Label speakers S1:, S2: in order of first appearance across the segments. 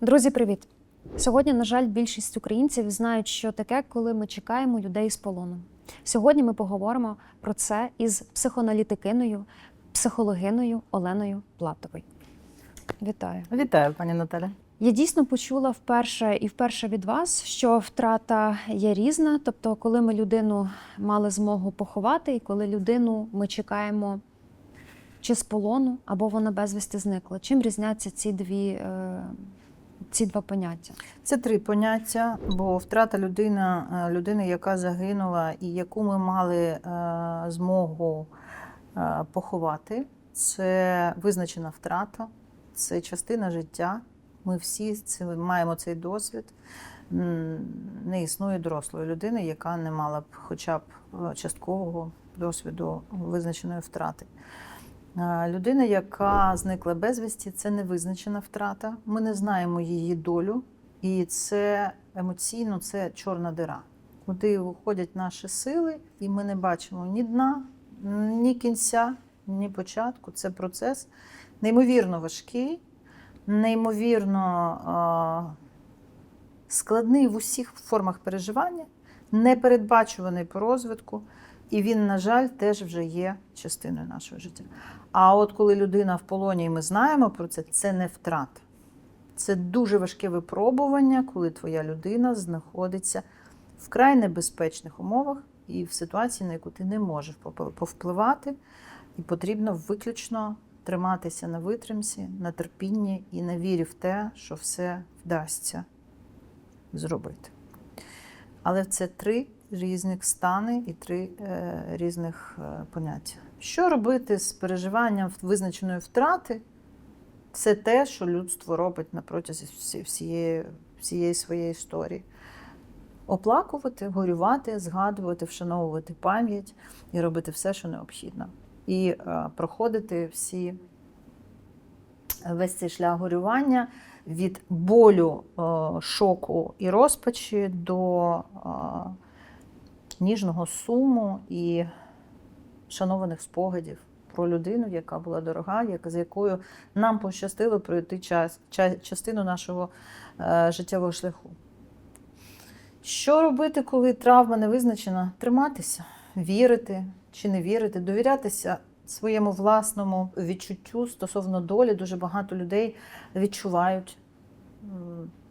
S1: Друзі, привіт! Сьогодні, на жаль, більшість українців знають, що таке, коли ми чекаємо людей з полону. Сьогодні ми поговоримо про це із психоаналітикиною, психологиною Оленою Платовою. Вітаю!
S2: Вітаю, пані Наталя.
S1: Я дійсно почула вперше і вперше від вас, що втрата є різна. Тобто, коли ми людину мали змогу поховати, і коли людину ми чекаємо чи з полону, або вона безвісти зникла. Чим різняться ці дві, е, ці два поняття?
S2: Це три поняття, бо втрата людина, е, людини, яка загинула і яку ми мали е, змогу е, поховати, це визначена втрата, це частина життя. Ми всі маємо цей досвід. Не існує дорослої людини, яка не мала б хоча б часткового досвіду визначеної втрати. Людина, яка зникла безвісті, це невизначена втрата. Ми не знаємо її долю, і це емоційно це чорна дира, куди виходять наші сили, і ми не бачимо ні дна, ні кінця, ні початку. Це процес неймовірно важкий, неймовірно складний в усіх формах переживання, непередбачуваний по розвитку. І він, на жаль, теж вже є частиною нашого життя. А от коли людина в полоні, і ми знаємо про це, це не втрата. Це дуже важке випробування, коли твоя людина знаходиться в вкрай небезпечних умовах і в ситуації, на яку ти не можеш повпливати, і потрібно виключно триматися на витримці, на терпінні і на вірі в те, що все вдасться зробити. Але це три різних стани і три е, різних е, поняття. Що робити з переживанням визначеної втрати? Це те, що людство робить на протязі всієї, всієї своєї історії. Оплакувати, горювати, згадувати, вшановувати пам'ять і робити все, що необхідно. І е, проходити всі, весь цей шлях горювання від болю, е, шоку і розпачі до е, ніжного суму і шанованих спогадів про людину, яка була дорога, яка, з якою нам пощастило пройти час, ча- частину нашого е, життєвого шляху. Що робити, коли травма не визначена? Триматися, вірити чи не вірити, довірятися своєму власному відчуттю стосовно долі. Дуже багато людей відчувають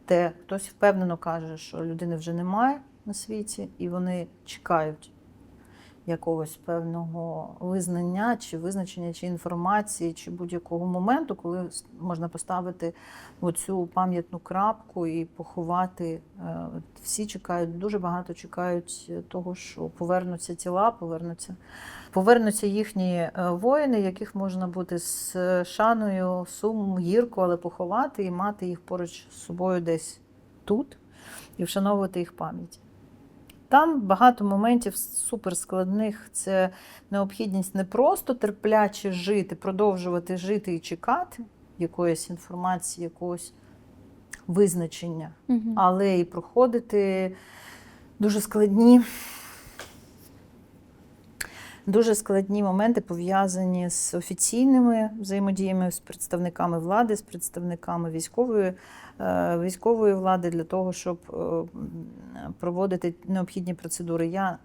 S2: те, хтось впевнено каже, що людини вже немає на світі, і вони чекають якогось певного визнання, чи визначення, чи інформації, чи будь-якого моменту, коли можна поставити оцю пам'ятну крапку і поховати. Е, Всі чекають, дуже багато чекають того, що повернуться тіла, повернуться, повернуться їхні е, воїни, яких можна бути з шаною, сумом, гірко, але поховати і мати їх поруч з собою десь тут і вшановувати їх пам'ять. Там багато моментів суперскладних. Це необхідність не просто терпляче жити, продовжувати жити і чекати якоїсь інформації, якогось визначення, але і проходити дуже складні. Дуже складні моменти пов'язані з офіційними взаємодіями з представниками влади, з представниками військової, е, військової влади для того, щоб е, проводити необхідні процедури. Я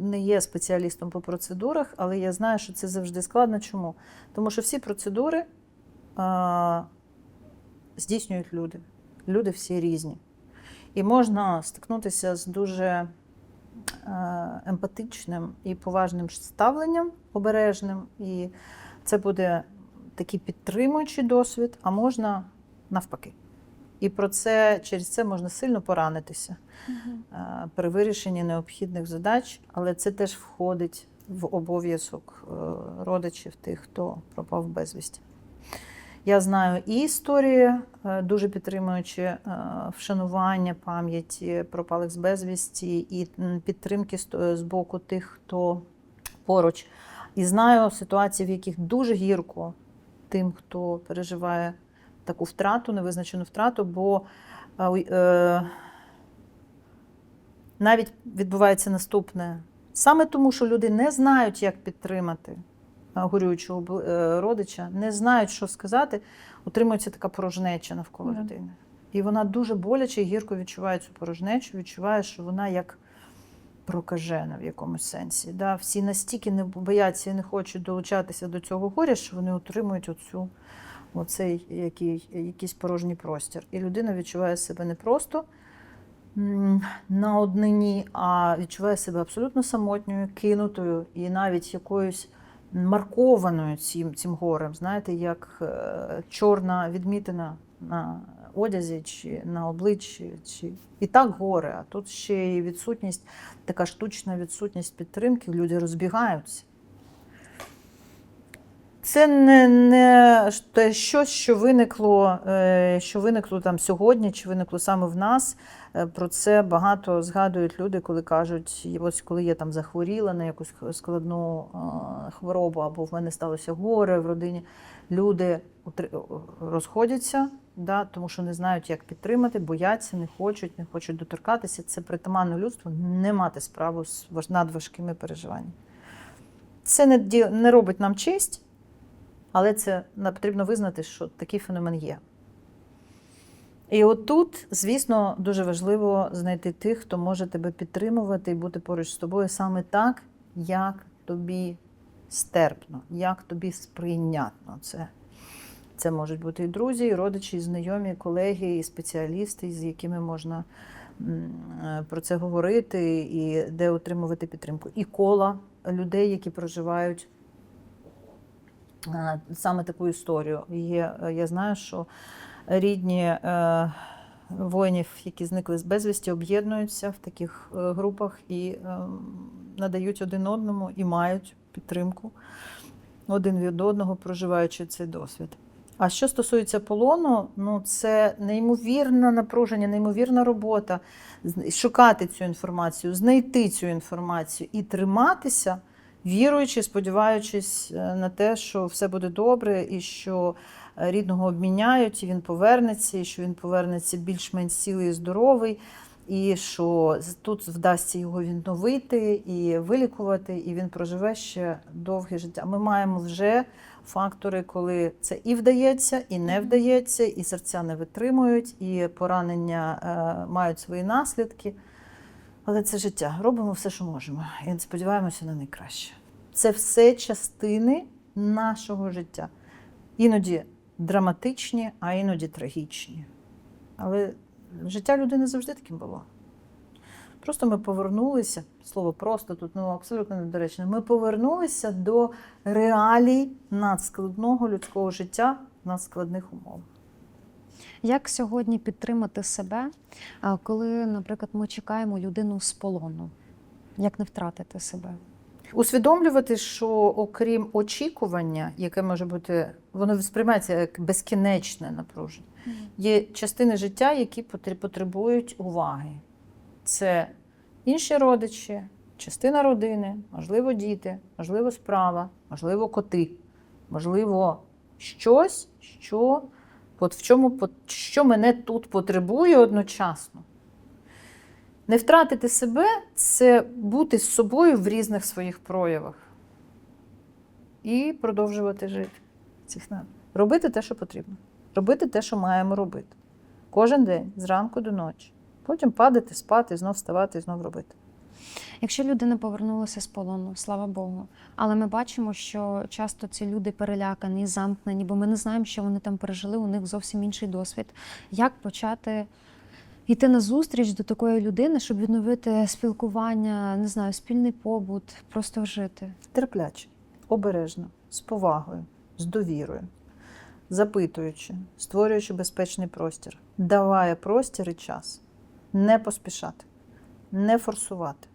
S2: не є спеціалістом по процедурах, але я знаю, що це завжди складно. Чому? Тому що всі процедури е, здійснюють люди. Люди всі різні. І можна стикнутися з дуже емпатичним і поважним ставленням, обережним. І це буде такий підтримуючий досвід, а можна навпаки. І про це через це можна сильно поранитися е, при вирішенні необхідних задач, але це теж входить в обов'язок е, родичів тих, хто пропав безвісті. Я знаю і історії, е, дуже підтримуючи е, вшанування пам'яті пропалих з безвісті, і підтримки з- е, боку тих, хто поруч. І знаю ситуації, в яких дуже гірко тим, хто переживає таку втрату, невизначену втрату, бо навіть відбувається наступне. Саме тому, що люди не знають, як підтримати горюючого е, родича, не знають, що сказати, утримується така порожнеча навколо
S1: Да.
S2: людини. І вона дуже боляче і гірко відчуває цю порожнечу, відчуває, що вона як прокажена в якомусь сенсі. Да? Всі настільки не бояться і не хочуть долучатися до цього горя, що вони утримують оцю, оцей який, якийсь порожній простір. І людина відчуває себе не просто на однині, а відчуває себе абсолютно самотньою, кинутою і навіть якоюсь маркованою цим, цим горем, знаєте, як е, чорна відмітина на одязі чи на обличчі. Чи... І так горе, а тут ще й відсутність, така штучна відсутність підтримки, люди розбігаються. Це не, не те щось, що виникло, е, що виникло там сьогодні, чи виникло саме в нас. Е, Про це багато згадують люди, коли кажуть, ось коли я там захворіла на якусь складну е, хворобу, або в мене сталося горе в родині. Люди розходяться, да, тому що не знають, як підтримати, бояться, не хочуть, не хочуть доторкатися. Це притаманно людству не мати справу з важ- надважкими переживаннями. Це не робить нам честь, але це потрібно визнати, що такий феномен є. І отут, звісно, дуже важливо знайти тих, хто може тебе підтримувати і бути поруч з тобою саме так, як тобі стерпно, як тобі сприйнятно. Це, це можуть бути і друзі, і родичі, і знайомі, і колеги, і спеціалісти, з якими можна е, про це говорити, і де отримувати підтримку. І кола людей, які проживають саме таку історію. Є, е, я знаю, що рідні е, воїнів, які зникли з безвісті, об'єднуються в таких е, групах і е, надають один одному і мають підтримку один від одного, проживаючи цей досвід. А що стосується полону, ну це неймовірне напруження, неймовірна робота шукати цю інформацію, знайти цю інформацію і триматися, віруючи, сподіваючись е, на те, що все буде добре, і що е, рідного обміняють, і він повернеться, і що він повернеться більш-менш цілий і здоровий, і що тут вдасться його відновити і вилікувати, і він проживе ще довге життя. Ми маємо вже фактори, коли це і вдається, і не вдається, і серця не витримують, і поранення е, мають свої наслідки. Але це життя. Робимо все, що можемо, і сподіваємося на найкраще. Це все частини нашого життя. Іноді драматичні, а іноді трагічні. Але життя людини завжди таким було. Просто ми повернулися, слово просто тут ну, абсолютно недоречне. Ми повернулися до реалій надскладного людського життя надскладних умовах.
S1: Як сьогодні підтримати себе, коли, наприклад, ми чекаємо людину з полону? Як не втратити себе?
S2: Усвідомлювати, що окрім очікування, яке може бути, воно сприймається як безкінечне напруження, є частини життя, які потребують уваги. Це інші родичі, частина родини, можливо, діти, можливо, справа, можливо, коти, можливо, щось, що, от в чому, що мене тут потребує одночасно. Не втратити себе це бути з собою в різних своїх проявах і продовжувати жити. Робити те, що потрібно. Робити те, що маємо робити. Кожен день, зранку до ночі. Потім падати, спати, знов вставати і знов робити.
S1: Якщо людина повернулася з полону, слава Богу. Але ми бачимо, що часто ці люди перелякані, замкнені, бо ми не знаємо, що вони там пережили, у них зовсім інший досвід. Як почати йти на зустріч до такої людини, щоб відновити спілкування, не знаю, спільний побут, просто жити?
S2: Терпляче, обережно, з повагою, з довірою, запитуючи, створюючи безпечний простір, даває простір і час, не поспішати, не форсувати,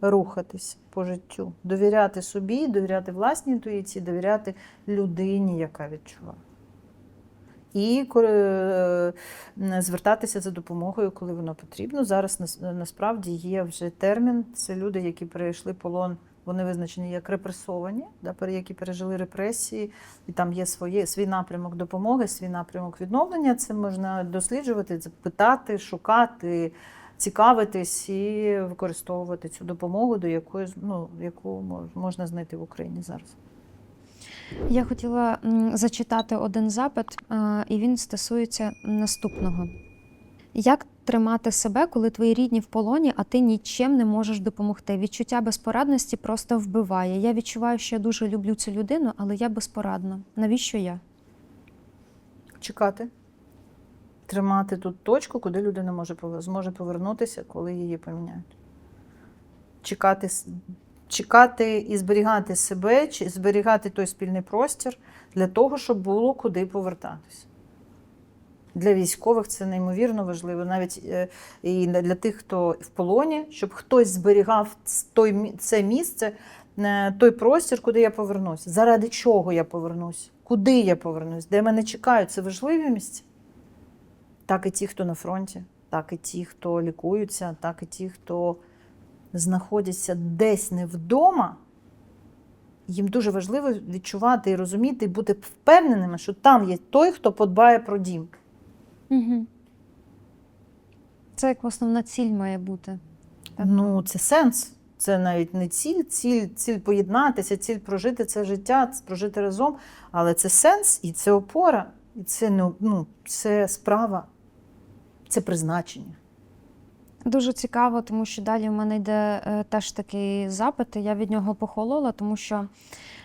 S2: рухатись по життю, довіряти собі, довіряти власній інтуїції, довіряти людині, яка відчуває. І е, звертатися за допомогою, коли воно потрібно. Зараз нас- насправді є вже термін. Це люди, які перейшли полон вони визначені як репресовані, да, які пережили репресії, і там є своє, свій напрямок допомоги, свій напрямок відновлення. Це можна досліджувати, це питати, шукати, цікавитись і використовувати цю допомогу, до якої ну, яку можна знайти в Україні зараз.
S1: Я хотіла зачитати один запит, і він стосується наступного: як тримати себе, коли твої рідні в полоні, а ти нічим не можеш допомогти? Відчуття безпорадності просто вбиває. Я відчуваю, що я дуже люблю цю людину, але я безпорадна. Навіщо я?
S2: Чекати. Тримати тут точку, куди людина може зможе повернутися, коли її поміняють. Чекати, чекати і зберігати себе, чи зберігати той спільний простір для того, щоб було куди повертатись. Для військових це неймовірно важливо, навіть е, і для тих, хто в полоні, щоб хтось зберігав той, це місце, е, той простір, куди я повернусь. Заради чого я повернусь? Куди я повернусь? Де мене чекають? Це важливі місця. Так і ті, хто на фронті, так і ті, хто лікуються, так і ті, хто знаходяться десь не вдома. Їм дуже важливо відчувати і розуміти, і бути впевненими, що там є той, хто подбає про дім.
S1: Угу. Це як основна ціль має бути. Так.
S2: Ну, це сенс. Це навіть не ціль, ціль, ціль поєднатися, ціль прожити це життя, прожити разом. Але це сенс і це опора, і це, ну, ну, це справа, це призначення.
S1: Дуже цікаво, тому що далі в мене йде е, теж такий запит, і я від нього похолола, тому що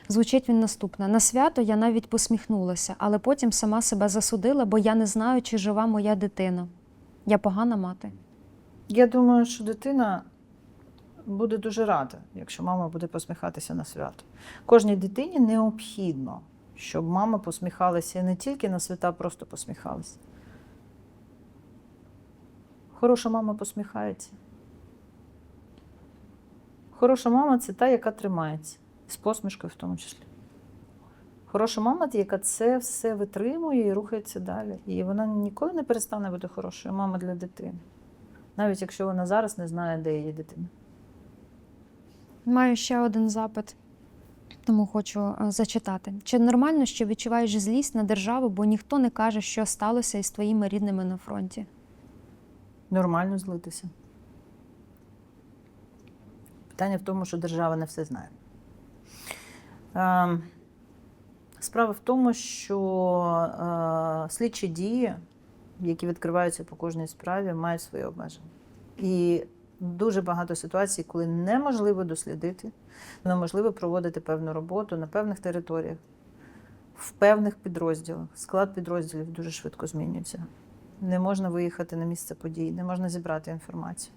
S1: звучить він наступне: на свято я навіть посміхнулася, але потім сама себе засудила, бо я не знаю, чи жива моя дитина. Я погана мати.
S2: Я думаю, що дитина буде дуже рада, якщо мама буде посміхатися на свято. Кожній дитині необхідно, щоб мама посміхалася не тільки на свята, просто посміхалася. Хороша мама посміхається. Хороша мама це та, яка тримається, з посмішкою в тому числі. Хороша мама, яка це все витримує і рухається далі. І вона ніколи не перестане бути хорошою мамою для дитини навіть якщо вона зараз не знає, де її дитина.
S1: Маю ще один запит, тому хочу е, зачитати. Чи нормально, що відчуваєш злість на державу, бо ніхто не каже, що сталося із твоїми рідними на фронті?
S2: Нормально злитися. Питання в тому, що держава не все знає. Ем, Справа в тому, що е, слідчі дії, які відкриваються по кожній справі, мають свої обмеження. І дуже багато ситуацій, коли неможливо дослідити, неможливо проводити певну роботу на певних територіях, в певних підрозділах. Склад підрозділів дуже швидко змінюється. Не можна виїхати на місце подій, не можна зібрати інформацію.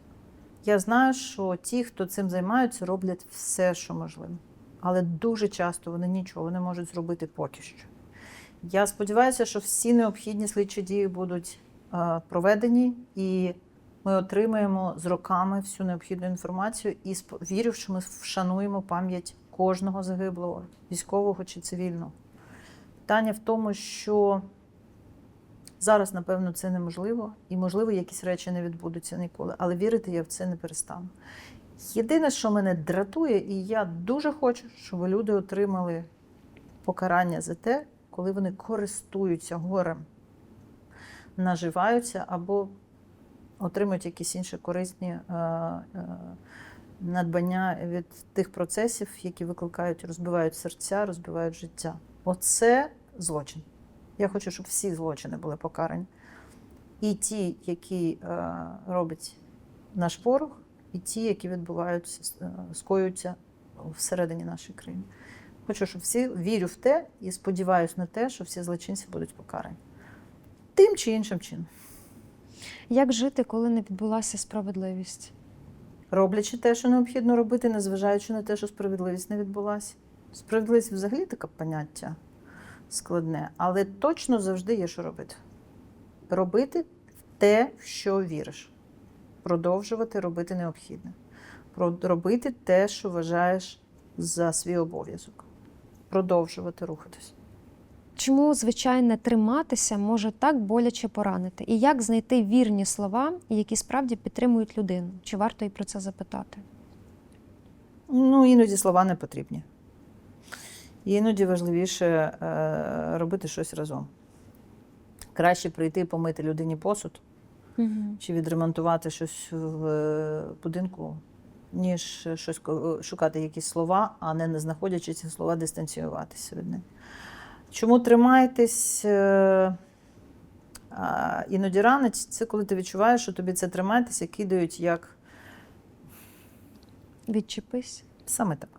S2: Я знаю, що ті, хто цим займаються, роблять все, що можливо. Але дуже часто вони нічого не можуть зробити поки що. Я сподіваюся, що всі необхідні слідчі дії будуть е, проведені, і ми отримаємо з роками всю необхідну інформацію і вірю, що ми вшануємо пам'ять кожного загиблого, військового чи цивільного. Питання в тому, що зараз, напевно, це неможливо, і, можливо, якісь речі не відбудуться ніколи, але вірити я в це не перестану. Єдине, що мене дратує, і я дуже хочу, щоб люди отримали покарання за те, коли вони користуються горем, наживаються або отримують якісь інші корисні е, е, надбання від тих процесів, які викликають, розбивають серця, розбивають життя. Оце злочин. Я хочу, щоб всі злочини були покарані. І ті, які е, робить наш ворог, і ті, які відбуваються, е, скоюються всередині нашої країни. Хочу, щоб всі вірю в те і сподіваюся на те, що всі злочинці будуть покарані. Тим чи іншим чином.
S1: Як жити, коли не відбулася справедливість?
S2: Роблячи те, що необхідно робити, незважаючи на те, що справедливість не відбулася. Справедливість взагалі таке поняття складне, але точно завжди є що робити. Робити те, в що віриш. Продовжувати робити необхідне. Робити те, що вважаєш за свій обов'язок. Продовжувати рухатись.
S1: Чому звичайне триматися може так боляче поранити? І як знайти вірні слова, які справді підтримують людину? Чи варто їй про це запитати?
S2: Ну, іноді слова не потрібні. Іноді важливіше е, робити щось разом. Краще прийти помити людині посуд
S1: Угу.
S2: чи відремонтувати щось в е, будинку, ніж щось шукати якісь слова, а не не знаходячи ці слова, дистанціюватися від них. Чому тримаєтесь? е, Іноді ранить, це коли ти відчуваєш, що тобі це тримайтеся, кидають як
S1: Відчепись,
S2: саме так.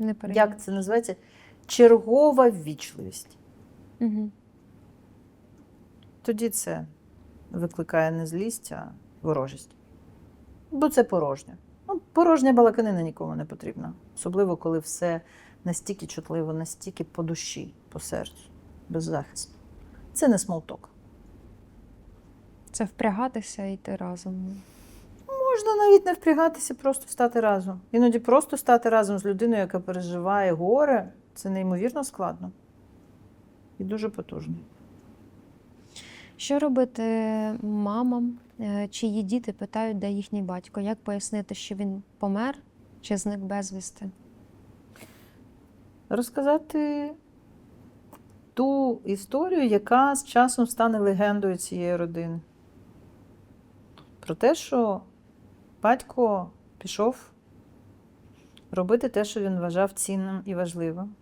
S1: Не.
S2: Як це називається? Чергова ввічливість.
S1: Угу.
S2: Тоді це викликає не злість, а ворожість. Бо це порожнє. Ну, порожня балаканина нікому не потрібна. Особливо, коли все настільки чутливо, настільки по душі, по серцю, беззахисно. Це не смолток.
S1: Це впрягатися і йти разом.
S2: Можна навіть не впрягатися, просто стати разом. Іноді просто стати разом з людиною, яка переживає горе, це неймовірно складно і дуже потужно.
S1: Що робити мамам, е, чиї діти питають, де їхній батько? Як пояснити, що він помер чи зник безвісти?
S2: розказати ту історію, яка з часом стане легендою цієї родини. Про те, що батько пішов робити те, що він вважав цінним і важливим,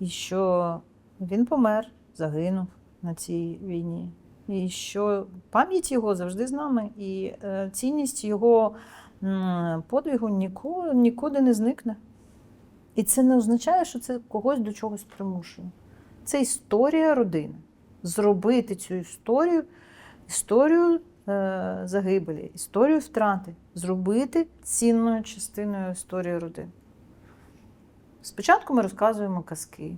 S2: і що він помер, загинув на цій війні. І що пам'ять його завжди з нами, і е, цінність його подвигу нікуди не зникне. І це не означає, що це когось до чогось примушує. Це історія родини. Зробити цю історію, історію загибелі, історію втрати, зробити цінною частиною історії родини. Спочатку ми розказуємо казки.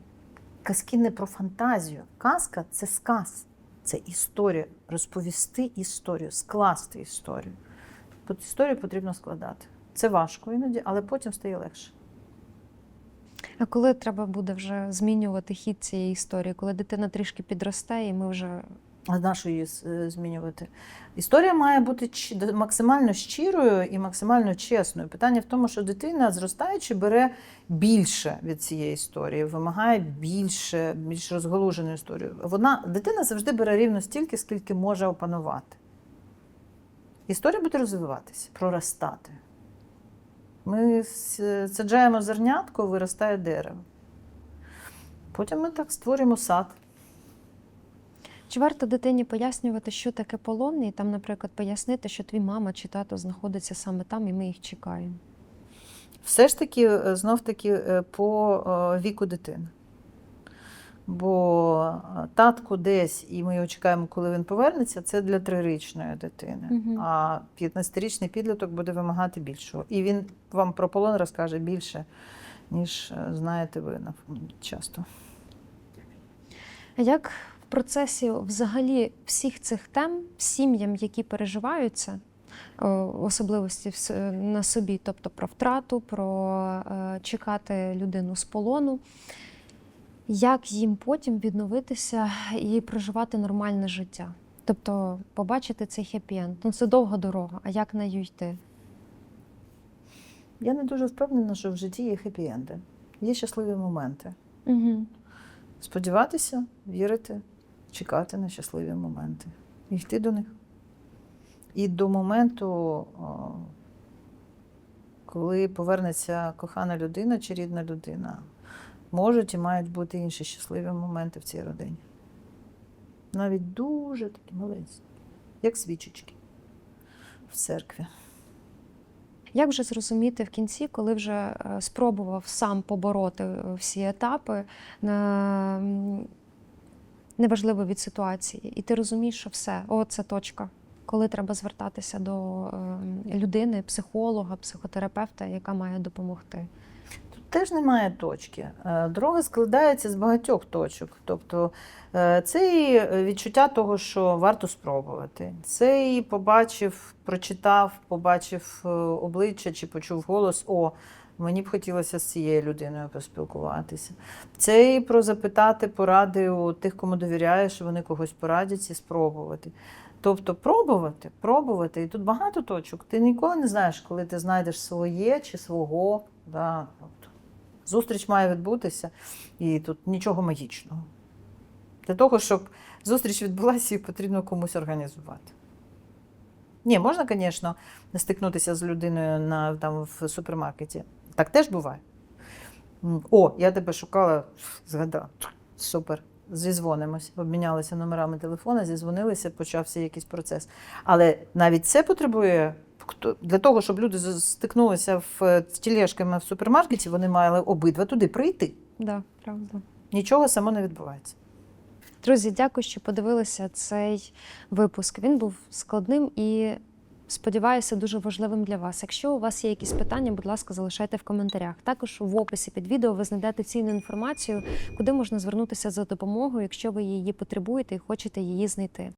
S2: Казки не про фантазію. Казка це сказ, це історія. Розповісти історію, скласти історію. Історію потрібно складати. Це важко іноді, але потім стає легше.
S1: А коли треба буде вже змінювати хід цієї історії, коли дитина трішки підросте, і ми вже
S2: А на її е, змінювати? Історія має бути максимально щирою і максимально чесною. Питання в тому, що дитина, зростаючи, бере більше від цієї історії, вимагає більше, більш розголужену історію. Вона, дитина завжди бере рівно стільки, скільки може опанувати. Історія буде розвиватися, проростати. Ми саджаємо зернятко, виростає дерево. Потім ми так створюємо сад.
S1: Чи варто дитині пояснювати, що таке полон, і там, наприклад, пояснити, що твій мама чи тато знаходиться саме там, і ми їх чекаємо.
S2: Все ж таки, е, знов таки, е, по е, віку дитини. Бо татку десь, і ми його чекаємо, коли він повернеться, це для трирічної дитини.
S1: Мгм.
S2: А 15-річний підліток буде вимагати більшого. І він вам про полон розкаже більше, ніж знаєте ви часто.
S1: Як процесі взагалі всіх цих тем сім'ям, які переживаються, особливості на собі, тобто про втрату, про е, чекати людину з полону, як їм потім відновитися і проживати нормальне життя? Тобто побачити цей хеппі-енд. Ну це довга дорога, а як нею йти?
S2: Я не дуже впевнена, що в житті є хеппі-енди. Є щасливі моменти.
S1: Угу.
S2: Сподіватися, вірити, чекати на щасливі моменти і йти до них. І до моменту, коли повернеться кохана людина чи рідна людина, можуть і мають бути інші щасливі моменти в цій родині. Навіть дуже такі маленькі, як свічечки в церкві.
S1: Як вже зрозуміти в кінці, коли вже е, спробував сам побороти е, всі етапи, неважливо від ситуації, і ти розумієш, що все, о, це точка, коли треба звертатися до е, людини, психолога, психотерапевта, яка має допомогти.
S2: Тут теж немає точки. Е, Дорога складається з багатьох точок. Тобто е, це і відчуття того, що варто спробувати. Це і побачив, прочитав, побачив е, обличчя чи почув голос. О, мені б хотілося з цією людиною поспілкуватися. Це і про запитати поради у тих, кому довіряєш, вони когось порадять і спробувати. Тобто пробувати, пробувати. І тут багато точок. Ти ніколи не знаєш, коли ти знайдеш своє чи свого. Да. Тобто, зустріч має відбутися, і тут нічого магічного. Для того, щоб зустріч відбулася, її потрібно комусь організувати. Ні, можна, звісно, стикнутися з людиною на, там, в супермаркеті. Так теж буває. О, я тебе шукала, згадала. Супер. Зізвонимось, обмінялися номерами телефона, зізвонилися, почався якийсь процес. Але навіть це потребує для того, щоб люди стикнулися в, з тілешками в супермаркеті, вони мали обидва туди прийти.
S1: Да, правда.
S2: Нічого само не відбувається.
S1: Друзі, дякую, що подивилися цей випуск. Він був складним і сподіваюся, дуже важливим для вас. Якщо у вас є якісь питання, будь ласка, залишайте в коментарях. Також в описі під відео ви знайдете цінну інформацію, куди можна звернутися за допомогою, якщо ви її потребуєте і хочете її знайти.